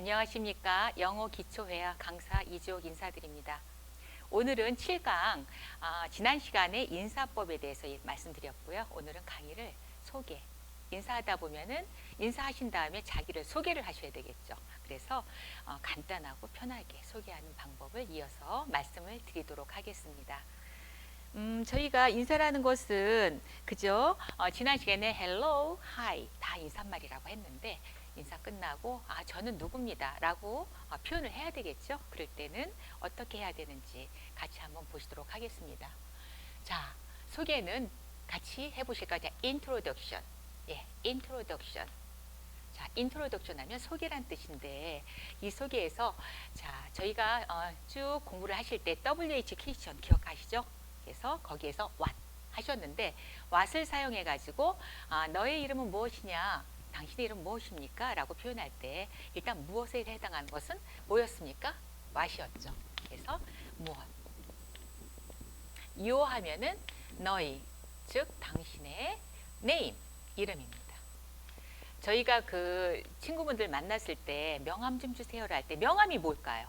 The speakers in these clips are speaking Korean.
안녕하십니까. 영어 기초회화 강사 이주옥 인사드립니다. 오늘은 7강 아, 지난 시간에 인사법에 대해서 예- 말씀드렸고요. 오늘은 강의를 소개. 인사하다 보면은 인사하신 다음에 자기를 소개를 하셔야 되겠죠. 그래서 어, 간단하고 편하게 소개하는 방법을 이어서 말씀을 드리도록 하겠습니다. 음, 저희가 인사라는 것은 그죠? 어, 지난 시간에 hello, hi 다 인사말이라고 했는데 인사 끝나고 아 저는 누굽니다라고 어, 표현을 해야 되겠죠. 그럴 때는 어떻게 해야 되는지 같이 한번 보시도록 하겠습니다. 자 소개는 같이 해보실까요? 자, introduction, 예, introduction. 자, introduction 하면 소개란 뜻인데 이 소개에서 자 저희가 어, 쭉 공부를 하실 때 WH 퀘스천 기억하시죠? 그래서 거기에서 what 하셨는데 what을 사용해 가지고 아, 너의 이름은 무엇이냐? 당신의 이름 무엇입니까? 라고 표현할 때 일단 무엇에 해당하는 것은 뭐였습니까? what이었죠. 그래서 무엇. you 하면은 너희, 즉 당신의 name, 이름입니다. 저희가 그 친구분들 만났을 때 명함 좀 주세요를 할때 명함이 뭘까요?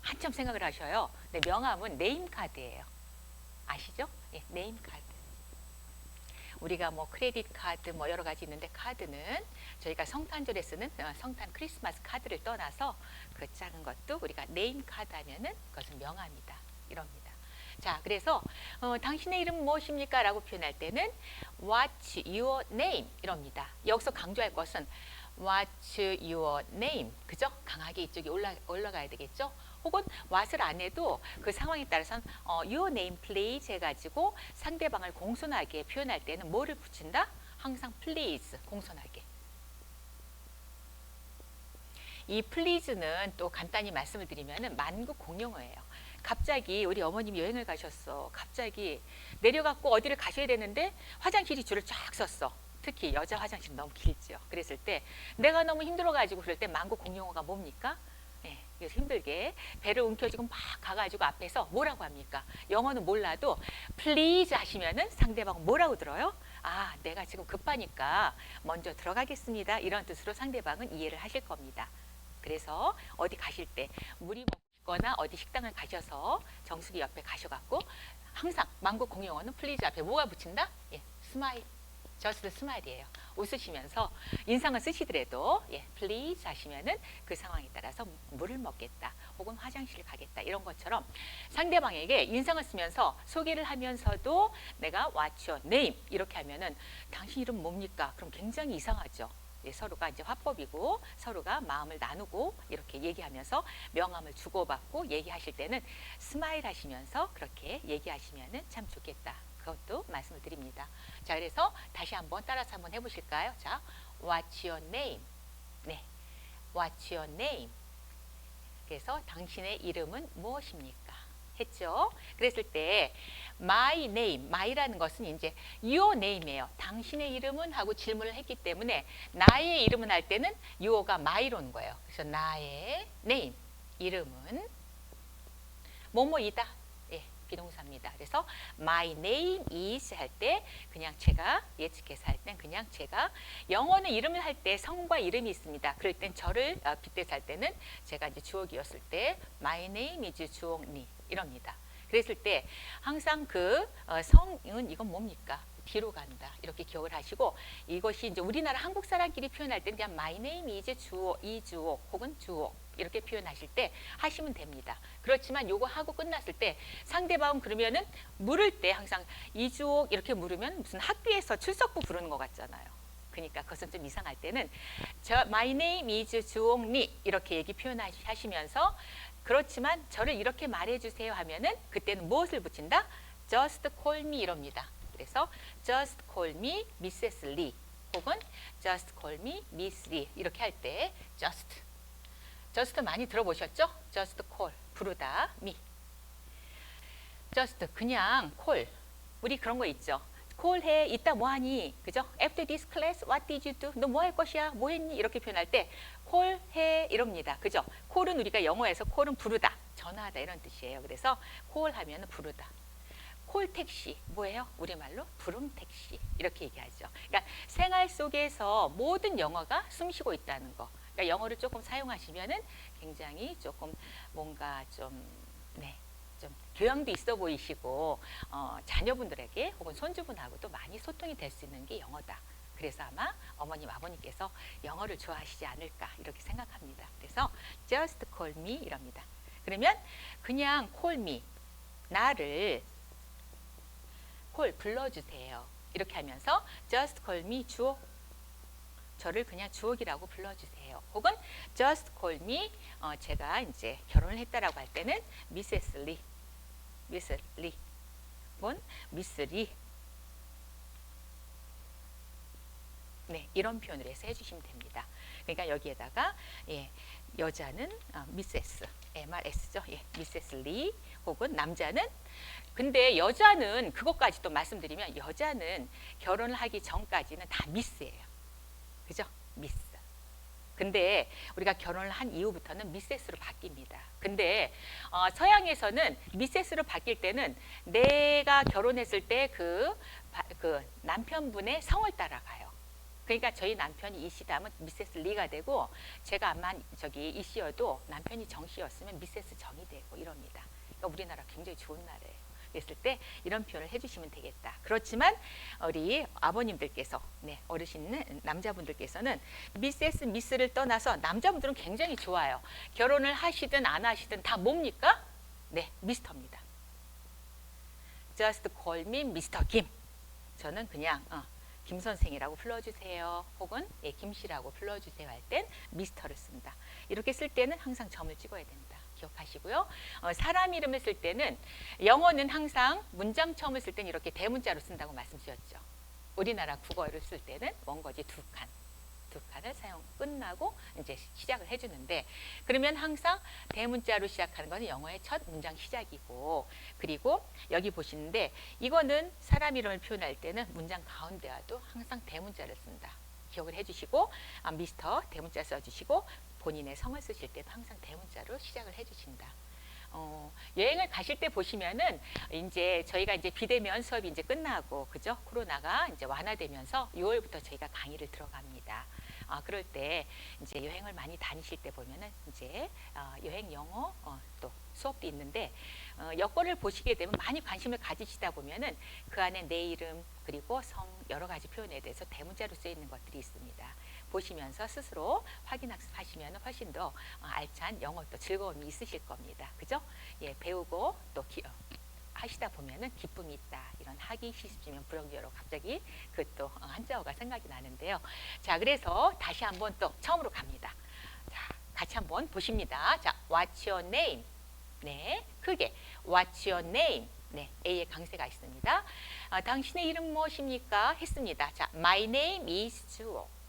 한참 생각을 하셔요. 근데 명함은 네임 카드예요. 아시죠? 예, 네임 카드. 우리가 뭐 크레딧 카드 뭐 여러 가지 있는데 카드는 저희가 성탄절에 쓰는 어, 성탄 크리스마스 카드를 떠나서 그 작은 것도 우리가 네임 카드 하면은 그것은 명함이다. 이럽니다. 자, 그래서 어, 당신의 이름은 무엇입니까? 라고 표현할 때는 What's your name? 이럽니다. 여기서 강조할 것은 What's your name? 그죠? 강하게 이쪽에 올라, 올라가야 되겠죠? 혹은 what을 안 해도 그 상황에 따라서는 어, your name please 해가지고 상대방을 공손하게 표현할 때는 뭐를 붙인다? 항상 please 공손하게. 이 please는 또 간단히 말씀을 드리면은 만국 공용어예요. 갑자기 우리 어머님이 여행을 가셨어. 갑자기 내려갖고 어디를 가셔야 되는데 화장실이 줄을 쫙 섰어. 특히 여자 화장실 너무 길죠. 그랬을 때 내가 너무 힘들어가지고 그럴 때 만국 공용어가 뭡니까? 예, 그래서 힘들게 배를 움켜쥐고 막 가가지고 앞에서 뭐라고 합니까? 영어는 몰라도 please 하시면은 상대방 뭐라고 들어요? 아, 내가 지금 급하니까 먼저 들어가겠습니다. 이런 뜻으로 상대방은 이해를 하실 겁니다. 그래서 어디 가실 때 물이 먹고 싶거나 어디 식당을 가셔서 정수리 옆에 가셔갖고 항상 만국 공용어는 플리즈 앞에 뭐가 붙인다? 예, 스마일. 저스트 스마일이에요. 웃으시면서 인상을 쓰시더라도 예, 플리즈 하시면은 그 상황에 따라서 물을 먹겠다 혹은 화장실을 가겠다 이런 것처럼 상대방에게 인상을 쓰면서 소개를 하면서도 내가 what's your name 이렇게 하면은 당신 이름 뭡니까? 그럼 굉장히 이상하죠. 예, 서로가 이제 화법이고 서로가 마음을 나누고 이렇게 얘기하면서 명함을 주고받고 얘기하실 때는 스마일 하시면서 그렇게 얘기하시면은 참 좋겠다. 그것도 말씀을 드립니다. 자, 그래서 다시 한번 따라서 한번 해보실까요? 자, What's your name? 네, What's your name? 그래서 당신의 이름은 무엇입니까? 했죠. 그랬을 때 my name, my라는 것은 이제 your name이에요. 당신의 이름은 하고 질문을 했기 때문에 나의 이름은 할 때는 your가 my로 온 거예요. 그래서 나의 name, 이름은 뭐뭐이다. 예, 비동사입니다. 그래서 my name is 할 때 그냥 제가 예측해서 할 땐 그냥 제가 영어는 이름을 할 때 성과 이름이 있습니다. 그럴 땐 저를 어, 빗대서 할 때는 제가 이제 주어이었을 때 my name is 주옥니 이럽니다. 그랬을 때 항상 그 어, 성은 이건 뭡니까? 뒤로 간다. 이렇게 기억을 하시고 이것이 이제 우리나라 한국 사람끼리 표현할 때는 그냥 my name is 주어, 이주옥 혹은 주옥 이렇게 표현하실 때 하시면 됩니다. 그렇지만 요거 하고 끝났을 때 상대방은 그러면은 물을 때 항상 이주옥 이렇게 물으면 무슨 학교에서 출석부 부르는 것 같잖아요. 그러니까 그것은 좀 이상할 때는 저 my name is 주옥리 이렇게 얘기 표현하시면서 그렇지만 저를 이렇게 말해 주세요 하면은 그때는 무엇을 붙인다? Just call me 이럽니다. 그래서 Just call me Mrs. Lee 혹은 Just call me Miss Lee 이렇게 할 때 Just Just 많이 들어보셨죠? Just call 부르다 me Just 그냥 call 우리 그런 거 있죠. call 해 이따 뭐 하니 그죠? After this class what did you do? 너 뭐 할 것이야? 뭐 했니? 이렇게 표현할 때 call 해 이럽니다. 그죠? call은 우리가 영어에서 call은 부르다 전화하다 이런 뜻이에요. 그래서 call 하면 부르다. 콜 택시 뭐예요? 우리말로 부름 택시 이렇게 얘기하죠. 그러니까 생활 속에서 모든 영어가 숨쉬고 있다는 거. 그러니까 영어를 조금 사용하시면은 굉장히 조금 뭔가 좀 네. 좀 교양도 있어 보이시고 어, 자녀분들에게 혹은 손주분하고도 많이 소통이 될 수 있는 게 영어다. 그래서 아마 어머님 아버님께서 영어를 좋아하시지 않을까 이렇게 생각합니다. 그래서 just call me 이럽니다. 그러면 그냥 call me 나를 콜 불러주세요. 이렇게 하면서 just call me 주옥 저를 그냥 주옥이라고 불러주세요. 혹은 just call me 어, 제가 이제 결혼을 했다라고 할 때는 Mrs. Lee, Mrs. Lee 혹은 Miss Lee 네 이런 표현을 해서 해주시면 됩니다. 그러니까 여기에다가 예, 여자는 어, Mrs. MRS죠. 예, Mrs. Lee 혹은 남자는 근데 여자는 그것까지 또 말씀드리면 여자는 결혼을 하기 전까지는 다 미스예요. 그죠? 미스. 근데 우리가 결혼을 한 이후부터는 미세스로 바뀝니다. 근데 어, 서양에서는 미세스로 바뀔 때는 내가 결혼했을 때그 그 남편분의 성을 따라가요. 그러니까 저희 남편이 이 씨다면 미세스 리가 되고 제가 아마 저기 이 씨여도 남편이 정 씨였으면 미세스 정이 되고 이럽니다. 그러니까 우리나라 굉장히 좋은 나라예요. 그랬을 때 이런 표현을 해주시면 되겠다. 그렇지만 우리 아버님들께서 네, 어르신 남자분들께서는 미세스 미스를 떠나서 남자분들은 굉장히 좋아요. 결혼을 하시든 안 하시든 다 뭡니까? 네, 미스터입니다. Just call me Mr. 김. 저는 그냥 어, 김 선생이라고 불러주세요. 혹은 예, 김 씨라고 불러주세요 할 땐 미스터를 씁니다. 이렇게 쓸 때는 항상 점을 찍어야 됩니다. 기억하시고요. 어, 사람 이름을 쓸 때는 영어는 항상 문장 처음을 쓸 때는 이렇게 대문자로 쓴다고 말씀드렸죠. 우리나라 국어를 쓸 때는 원고지 두 칸, 두 칸을 사용 끝나고 이제 시작을 해주는데 그러면 항상 대문자로 시작하는 것은 영어의 첫 문장 시작이고 그리고 여기 보시는데 이거는 사람 이름을 표현할 때는 문장 가운데와도 항상 대문자를 쓴다. 기억을 해주시고 아, 미스터 대문자 써주시고 본인의 성을 쓰실 때도 항상 대문자로 시작을 해주신다. 어, 여행을 가실 때 보시면은 이제 저희가 이제 비대면 수업이 이제 끝나고 그죠? 코로나가 이제 완화되면서 6월부터 저희가 강의를 들어갑니다. 아, 그럴 때 이제 여행을 많이 다니실 때 보면은 이제 어, 여행 영어 어, 또 수업도 있는데 어, 여권을 보시게 되면 많이 관심을 가지시다 보면은 그 안에 내 이름 그리고 성 여러 가지 표현에 대해서 대문자로 쓰여 있는 것들이 있습니다. 보시면서 스스로 확인 학습하시면 훨씬 더 어, 알찬 영어 또 즐거움이 있으실 겁니다. 그죠? 예, 배우고 또 기, 어, 하시다 보면은 기쁨이 있다. 이런 하기 시집지면 불억여로 갑자기 그 또 한자어가 생각이 나는데요. 자, 그래서 다시 한번 또 처음으로 갑니다. 자, 같이 한번 보십니다. 자, what's your name? 네, 크게 what's your name? 네, A의 강세가 있습니다. 아, 당신의 이름 무엇입니까? 했습니다. 자, my name is 주옥.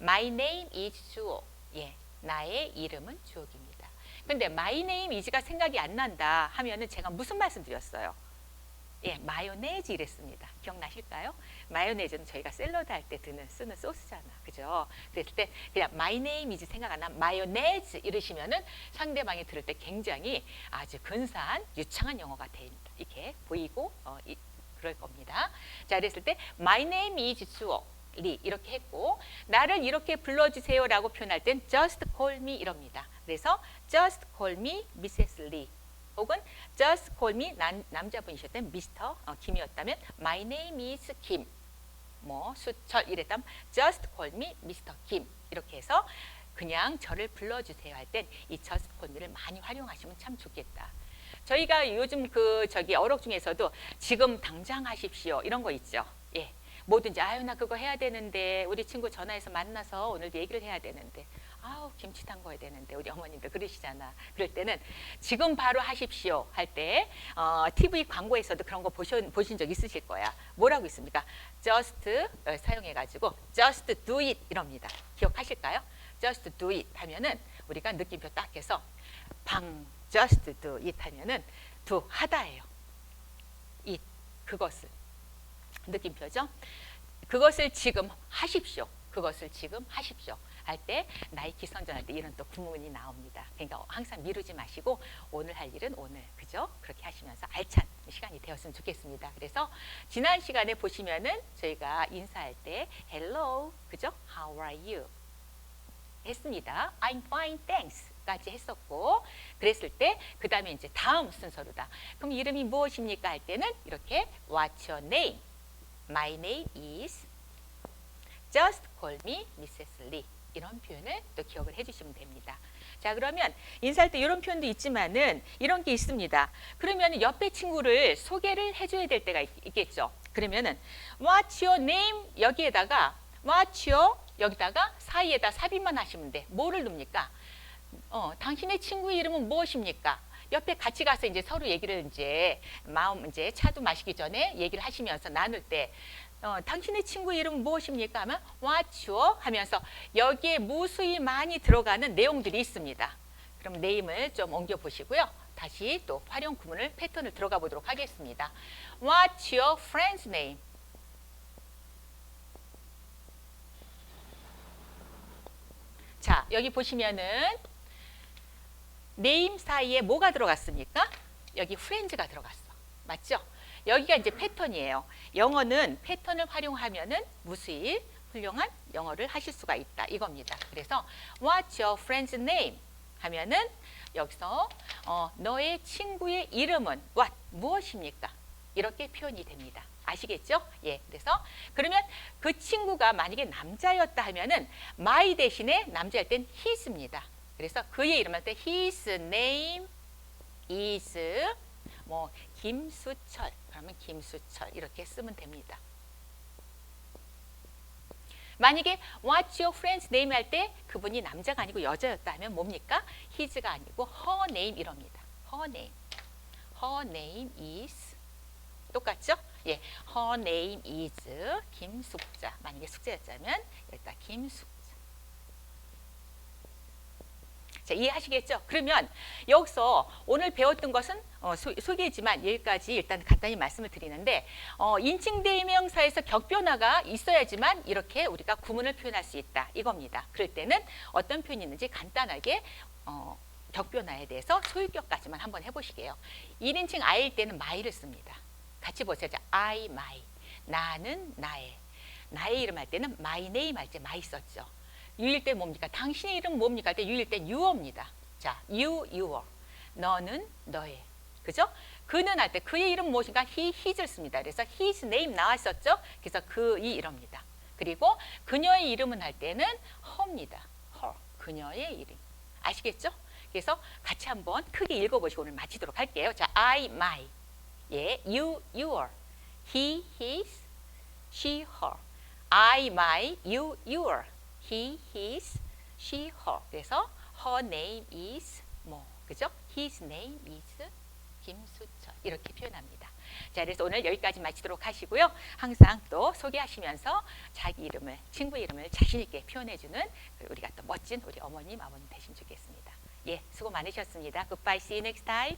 My name is 주옥. 예, 나의 이름은 주옥입니다. 근데 my name is가 생각이 안 난다 하면은 제가 무슨 말씀 드렸어요? 예, 마요네즈 이랬습니다. 기억나실까요? 마요네즈는 저희가 샐러드 할 때 드는 쓰는 소스잖아. 그죠? 그랬을 때 그냥 my name is 생각 안 나면 마요네즈 이러시면은 상대방이 들을 때 굉장히 아주 근사한 유창한 영어가 됩니다. 이렇게 보이고 어, 이, 그럴 겁니다. 자, 그랬을 때 my name is 수호 리 이렇게 했고 나를 이렇게 불러주세요라고 표현할 땐 just call me 이럽니다. 그래서 just call me Mrs. Lee 혹은 just call me 남, 남자분이셨다면 Mr. 어, 김이었다면 my name is 김. 뭐 수철 이랬다면 just call me Mr. 김 이렇게 해서 그냥 저를 불러주세요 할 땐 이 just call me를 많이 활용하시면 참 좋겠다. 저희가 요즘 그 저기 어록 중에서도 지금 당장 하십시오 이런 거 있죠. 예. 뭐든지 아유 나 그거 해야 되는데 우리 친구 전화해서 만나서 오늘 얘기를 해야 되는데 아우 김치 담궈야 되는데 우리 어머님도 그러시잖아. 그럴 때는 지금 바로 하십시오 할때 어, TV 광고에서도 그런 거 보신, 보신 적 있으실 거야. 뭐라고 있습니까? just 어, 사용해 가지고 just do it 이럽니다. 기억하실까요? just do it 하면은 우리가 느낌표 딱 해서 방 just do it 하면은 do 하다예요. it 그것을 느낌표죠. 그것을 지금 하십시오. 그것을 지금 하십시오. 할 때 나이키 선전할 때 이런 또 구문이 나옵니다. 그러니까 항상 미루지 마시고 오늘 할 일은 오늘 그죠? 그렇게 하시면서 알찬 시간이 되었으면 좋겠습니다. 그래서 지난 시간에 보시면은 저희가 인사할 때 hello 그죠? How are you? 했습니다. I'm fine, thanks. 까지 했었고 그랬을 때 그 다음에 이제 다음 순서로다. 그럼 이름이 무엇입니까 할 때는 이렇게 What's your name? My name is Just call me Mrs. Lee. 이런 표현을 또 기억을 해주시면 됩니다. 자 그러면 인사할 때 이런 표현도 있지만은 이런 게 있습니다. 그러면 옆에 친구를 소개를 해줘야 될 때가 있, 있겠죠. 그러면은 What's your name 여기에다가 What's your 여기다가 사이에다 삽입만 하시면 돼. 뭐를 넣습니까? 어, 당신의 친구 이름은 무엇입니까? 옆에 같이 가서 이제 서로 얘기를 이제 마음 이제 차도 마시기 전에 얘기를 하시면서 나눌 때 어, 당신의 친구 이름은 무엇입니까? 하면 what's your 하면서 여기에 무수히 많이 들어가는 내용들이 있습니다. 그럼 네임을 좀 옮겨 보시고요. 다시 또 활용 구문을 패턴을 들어가 보도록 하겠습니다. What's your friend's name? 자, 여기 보시면은 네임 사이에 뭐가 들어갔습니까? 여기 프렌즈가 들어갔어. 맞죠? 여기가 이제 패턴이에요. 영어는 패턴을 활용하면은 무수히 훌륭한 영어를 하실 수가 있다. 이겁니다. 그래서 What's your friend's name? 하면은 여기서 어, 너의 친구의 이름은 what 무엇입니까? 이렇게 표현이 됩니다. 아시겠죠? 예. 그래서 그러면 그 친구가 만약에 남자였다 하면은 my 대신에 남자일 땐 his입니다. 그래서 그의 이름 할 때 his name is 뭐 김수철 그러면 김수철 이렇게 쓰면 됩니다. 만약에 what's your friend's name 할 때 그분이 남자가 아니고 여자였다 하면 뭡니까? his가 아니고 her name 이럽니다. her name. her name is 똑같죠? 예. her name is 김숙자. 만약에 숙자였다면 여기다 김숙 자. 자, 이해하시겠죠? 그러면 여기서 오늘 배웠던 것은 어, 소, 소개지만 여기까지 일단 간단히 말씀을 드리는데 어, 인칭 대명사에서 격변화가 있어야지만 이렇게 우리가 구문을 표현할 수 있다 이겁니다. 그럴 때는 어떤 표현이 있는지 간단하게 어, 격변화에 대해서 소유격까지만 한번 해보시게요. 1인칭 I일 때는 my를 씁니다. 같이 보세요. 자, I, my. 나는 나의. 나의 이름 할 때는 my name 할 때 my 썼죠. 유일 때 뭡니까? 당신의 이름 뭡니까? 할때 유일 때 you입니다. 자, you, your. 너는 너의. 그죠? 그는 할 때 그의 이름 무엇인가? he, his를 씁니다. 그래서 his name 나왔었죠? 그래서 그이 이럽니다. 그리고 그녀의 이름은 할 때는 her입니다. her. 그녀의 이름. 아시겠죠? 그래서 같이 한번 크게 읽어보시고 오늘 마치도록 할게요. 자, I, my. 예, you, your. he, his. she, her. I, my, you, your. He, his, she, her. 그래서 her name is 뭐, 그죠? his name is 김수철 이렇게 표현합니다. 자, 그래서 오늘 여기까지 마치도록 하시고요. 항상 또 소개하시면서 자기 이름을, 친구 이름을 자신 있게 표현해주는 우리가 또 멋진 우리 어머님, 아버님 되신 주겠습니다. 예, 수고 많으셨습니다. Goodbye. See you next time.